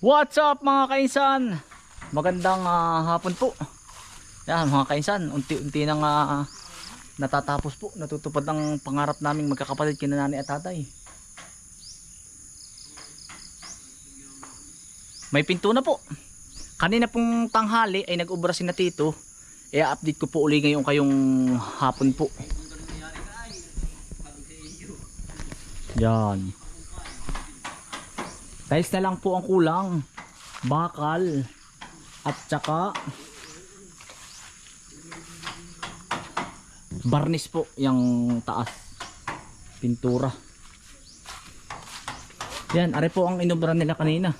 What's up mga kainsan? Magandang ah, hapon po. Yan mga kainsan, unti-unti nang ah, natatapos po. Natutupad ang pangarap naming magkakapatid kina nanay at tatay. May pinto na po. Kanina pong tanghali ay nag-ubra si na tito. I-update ko po uli ngayon kayong hapon po. Yan. Tiles na lang po ang kulang. Bakal. At saka barnis po yung taas. Pintura. Yan, are po ang inubra nila kanina.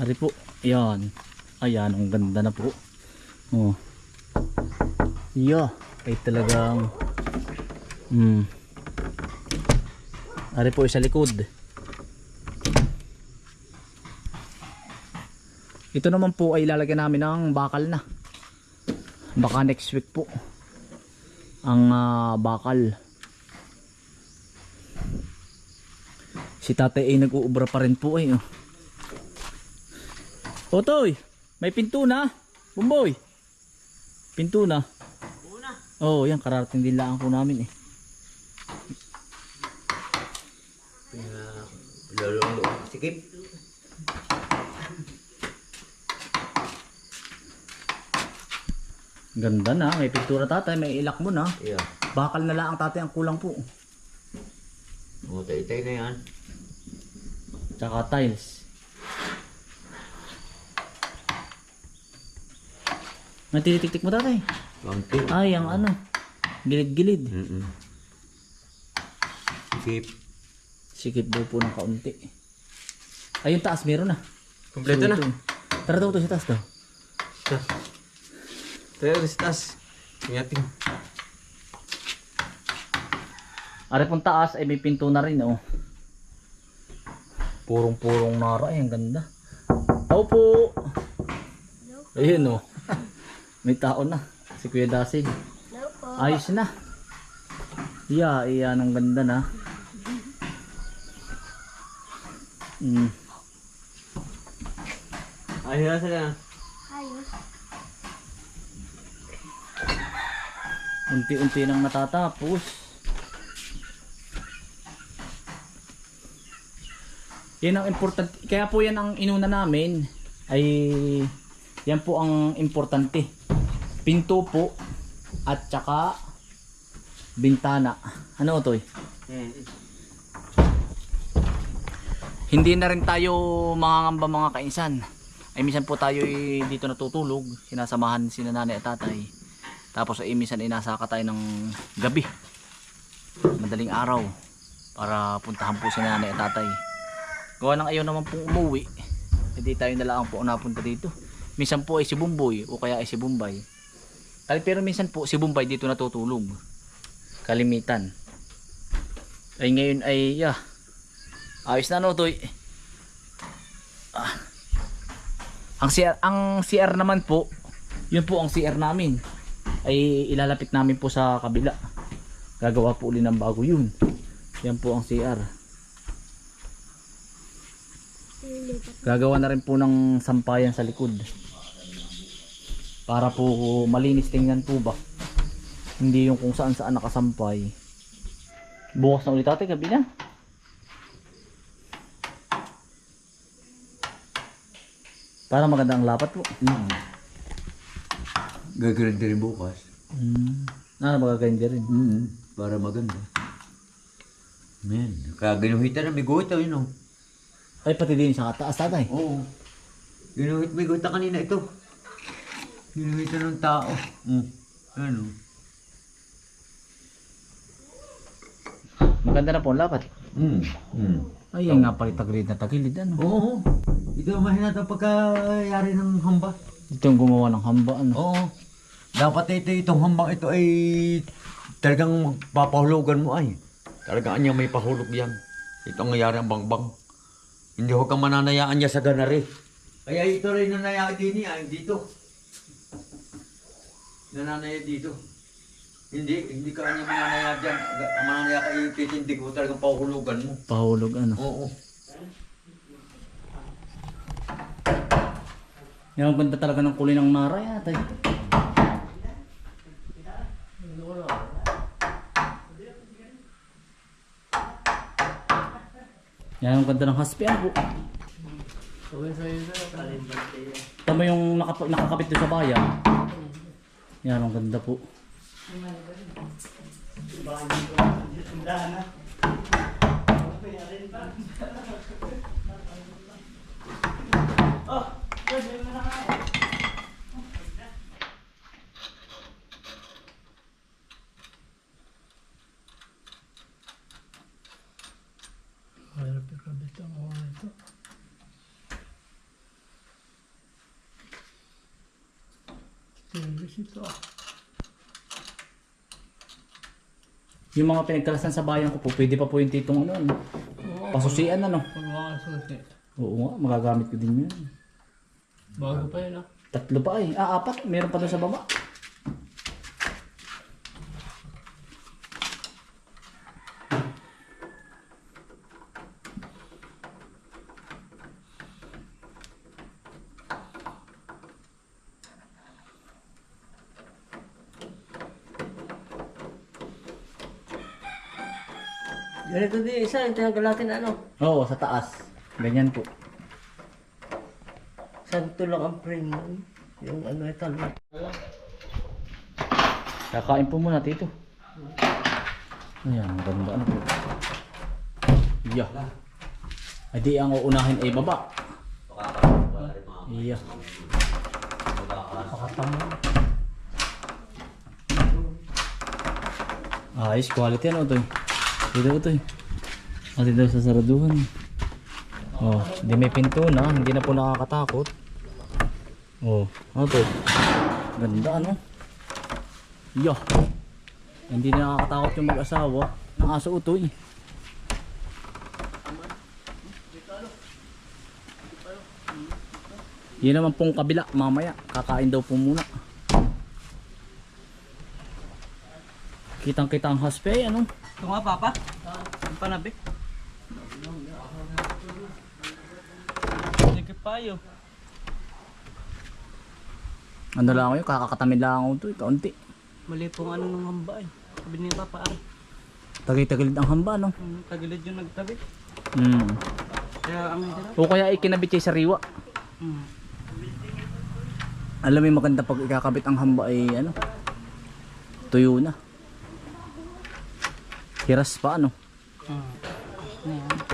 Ari po. Yan. Ayan, ang ganda na po. Oh. Yeah. Ay talagang Hmm. Ari po sa likod. Ito naman po ay ilalagyan namin ng bakal na. Baka next week po. Ang ah, bakal. Si tatay ay nag-uubra pa rin po ay. Oh. Otoy, may pinto na. Bumboy. Pinto na. Oo, oh, yan kararating din lang po namin eh. Lolong loob. Sikip. Ganda na, may pintura tatay, may ilak mo na. Iya. Bakal na lang ang tatay ang kulang po. O, tay-tay na yan. Tsaka tiles. May tinitiktik mo tatay? Konti. Ay, ang ano. Gilid-gilid. Mm-mm. Sikip. Sikip daw po ng kaunti. Ay, yung taas meron na. Kompleto na. Tara daw to sa taas daw. Tayo sa taas. Ingating. Ari pong taas ay may pinto na rin oh. Purong-purong nara ay ang ganda. Tao po. Ayun oh. may tao na. Si Kuya Dasig. Ayos na. Yeah, iyan ang ganda na. Mm. Ayos na sila. Unti-unti nang natatapos. Yan ang importante. Kaya po yan ang inuna namin ay yan po ang importante. Pinto po at saka bintana. Ano to? Hindi na rin tayo mangangamba mga kainsan. Ay minsan po tayo ay dito natutulog. Sinasamahan si nanay at tatay. Tapos ay minsan ay nasaka tayo ng gabi. Madaling araw. Para puntahan po si nanay at tatay. Gawa ng ayaw naman pong umuwi. Hindi tayo na lang po napunta dito. Minsan po ay si Bumboy o kaya ay si Bumbay. Pero minsan po si Bumbay dito natutulog. Kalimitan. Ay ngayon ay yeah. Ayos na no toy. Ah. Ang CR, ang CR naman po, yun po ang CR namin. Ay ilalapit namin po sa kabila. Gagawa po uli ng bago yun. Yan po ang CR. Gagawa na rin po ng sampayan sa likod. Para po malinis tingnan po ba. Hindi yung kung saan saan nakasampay. Bukas na ulit ate gabi Para maganda ang lapat po. Mm. Gagawin din bukas. Mm. Ah, magaganda rin. Mm. Para maganda. Men, kaya ginuhitan na biguta yun oh. Ay, pati din sa kataas tatay. Oo. Ginuhit biguta kanina ito. Ginuhitan ng tao. Mm. Ano? Maganda na po ang lapat. Mm. Mm. Ay, yan nga pala tagilid na tagilid. Ano? Oo. Ito ang mahinat ang pagkayari ng hamba. Ito yung gumawa ng hamba. Ano? Oo. Dapat ito itong hambang ito ay talagang magpapahulugan mo ay. Talagang niya may pahulog yan. Ito ang nangyari ang bangbang. Hindi ho kang mananayaan niya sa ganari. Kaya ito rin nanayaan din niya, dito. Nananaya dito. Hindi, hindi ka kanya mananaya dyan. Mananaya ka ititindi ko talagang pahulugan mo. Pahulog ano. Oo. Yan ang ganda talaga ng kulay ng Mara yata. eh. Yan ang ganda ng haspian po. Tama yung nakakapit doon sa bayan. Yan ang ganda po. Mahirap ikabit ang mga ito. Service ito ah. Yung mga pinagkalasan sa bayan ko po, pwede pa po yung titong ano, ano. Pasusian ano. Pag mga susi. Oo nga, magagamit ko din yun. Bago pa yun ah. Tatlo pa eh. Ah, apat. Meron pa doon sa baba. Ganito din isa, yung tinagal natin ano. Oo, sa taas. Ganyan po. Santo lang ang frame. Yung ano ito. Kakain po muna, tito. Ayan, ganda. Ano po? Yeah. Ay di ang uunahin ay baba. Yeah. Ayos, quality ano to Dito to Ate daw sa saraduhan. Oh, hindi may pinto na, hindi na po nakakatakot. Oh, ano to? Ganda ano? Yo. Hindi na nakakatakot yung mag-asawa ng aso utoy. Yun naman pong kabila mamaya. Kakain daw po muna. Kitang kita ang haspe ano? Ito nga, Papa. Ang panabi. Nagkipayo. Ano lang ako yun, kakakatamid lang ako ito, kaunti. Mali pong ano ng hamba eh. Sabi niya Papa, ah. Tagay-tagilid ang hamba no? Hmm, Tagilid yung nagtabi. Hmm. Kaya ang dila. O kaya ikinabit siya sa riwa. Hmm. Alam mo yung maganda pag ikakabit ang hamba ay ano? Tuyo na. Hiras pa ano? Hmm. Ayan.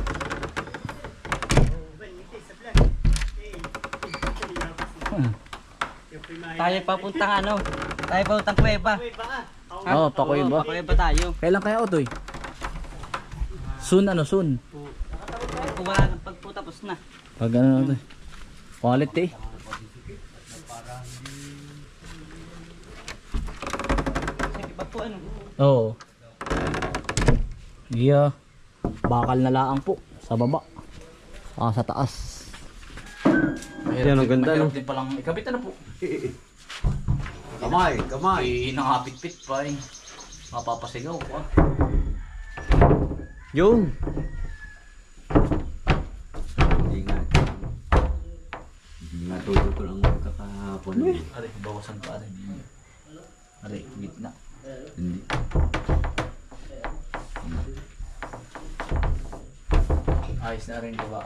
Tayo papuntang ano? Tayo papuntang kuweba. Oo, oh, pakoy ba? Kuweba tayo. Kailan kaya utoy? Soon ano, soon. Kung wala nang pagputapos na. Pag ano na utoy. Quality. Ano? Oo. Yeah. Bakal na laang po sa baba. Ah, sa taas. Yan, ang ganda, no? din palang ikabit ano po. Kamay, kamay. Ay, nakapit-pit pa eh. Mapapasigaw pa. Yun. Hindi nga. Hindi nga tuto ko lang kakahapon. Aray, bawasan pa aray. Aray, gitna. Hindi. Ayos na rin diba?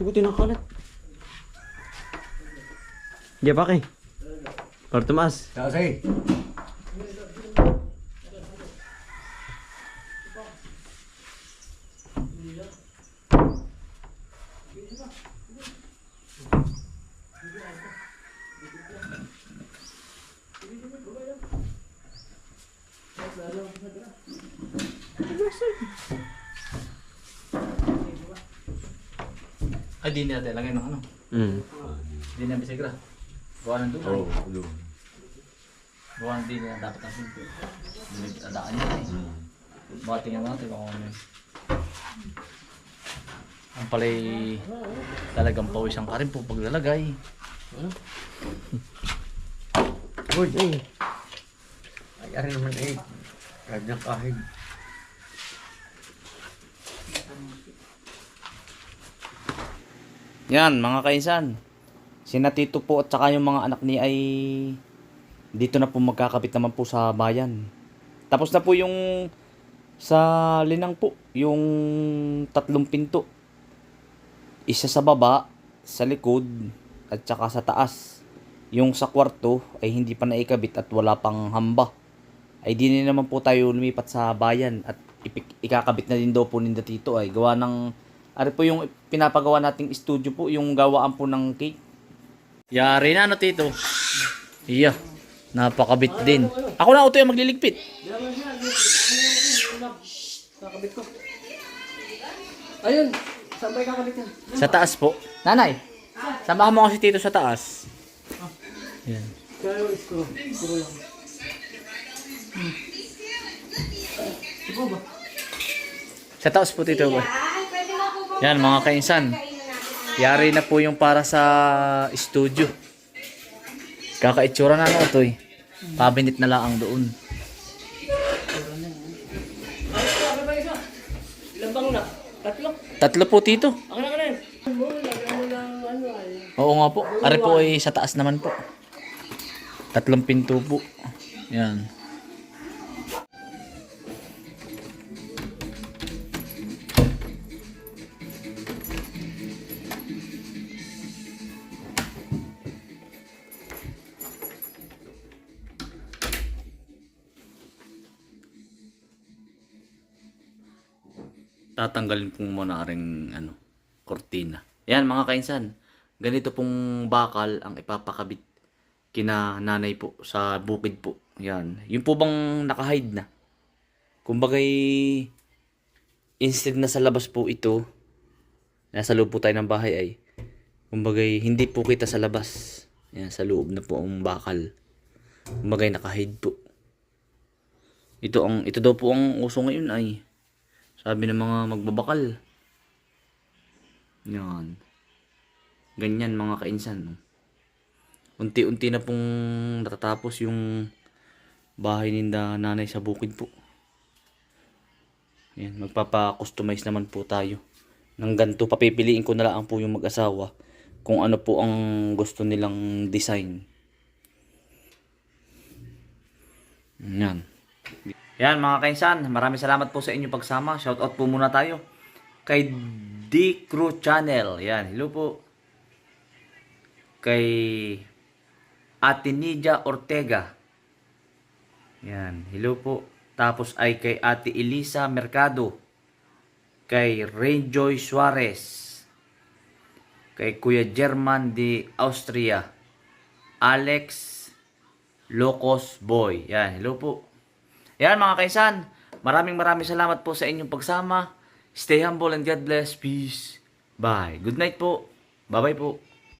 Sugutin ang kalat. Diya pa kay. Para tumaas. Kasi, Ay, di natin lagay ng ano. Hmm. Di na bisigra. Gawa ng Oo, dulo. doon. Gawa ng di na dapat ang. Hindi adaan niya eh. Hmm. Baka tingnan natin kung ano yun. Ang pala'y talagang pawisang ka rin po paglalagay. Good eh. Ay, ari naman eh. Kahit ng kahig. Yan, mga kaisan. Sina Tito po at saka yung mga anak ni ay dito na po magkakabit naman po sa bayan. Tapos na po yung sa linang po, yung tatlong pinto. Isa sa baba, sa likod, at saka sa taas. Yung sa kwarto ay hindi pa naikabit at wala pang hamba. Ay di na naman po tayo lumipat sa bayan at ikakabit na din daw po ninda tito ay gawa ng Ari po yung pinapagawa nating studio po, yung gawaan po ng cake. Yari na, ano tito? Iya, napakabit din. Ako na auto yung magliligpit. Kakabit ko. Ayun. Saan ba kakabit yan? Sa taas po. Nanay, samahan mo kasi tito sa taas. Yan. Kaya yung screw. Screw lang. Sa taas po tito ba? Yan mga kainsan. Yari na po yung para sa studio. Kakaitsura na ano ito eh. Pabinit na lang doon. Ano ba isa? Ilan bang na? Tatlo? Tatlo po tito. Ako na ka. Oo nga po. Ari po ay sa taas naman po. Tatlong pinto po. Yan. Tatanggalin po muna ring ano, kortina. Yan mga kainsan, ganito pong bakal ang ipapakabit kina nanay po sa bukid po. Yan. Yung po bang nakahide na. Kumbagay instead na sa labas po ito, nasa loob po tayo ng bahay ay kumbagay hindi po kita sa labas. Yan, sa loob na po ang bakal. Kumbagay nakahide po. Ito ang ito daw po ang uso ngayon ay sabi ng mga magbabakal. Yan. Ganyan mga kainsan. no? Unti-unti na pong natatapos yung bahay ninda nanay sa bukid po. Yan, magpapa-customize naman po tayo. Ng ganito, papipiliin ko na lang po yung mag-asawa kung ano po ang gusto nilang design. Yan. Yan mga kainsan, maraming salamat po sa inyong pagsama. Shoutout po muna tayo kay D Crew Channel. Yan, hello po. Kay Ate Nidia Ortega. Yan, hello po. Tapos ay kay Ate Elisa Mercado. Kay Rayjoy Suarez. Kay Kuya German de Austria. Alex Locos Boy. Yan, hello po. Yan mga kaisan, maraming maraming salamat po sa inyong pagsama. Stay humble and God bless. Peace. Bye. Good night po. Bye-bye po.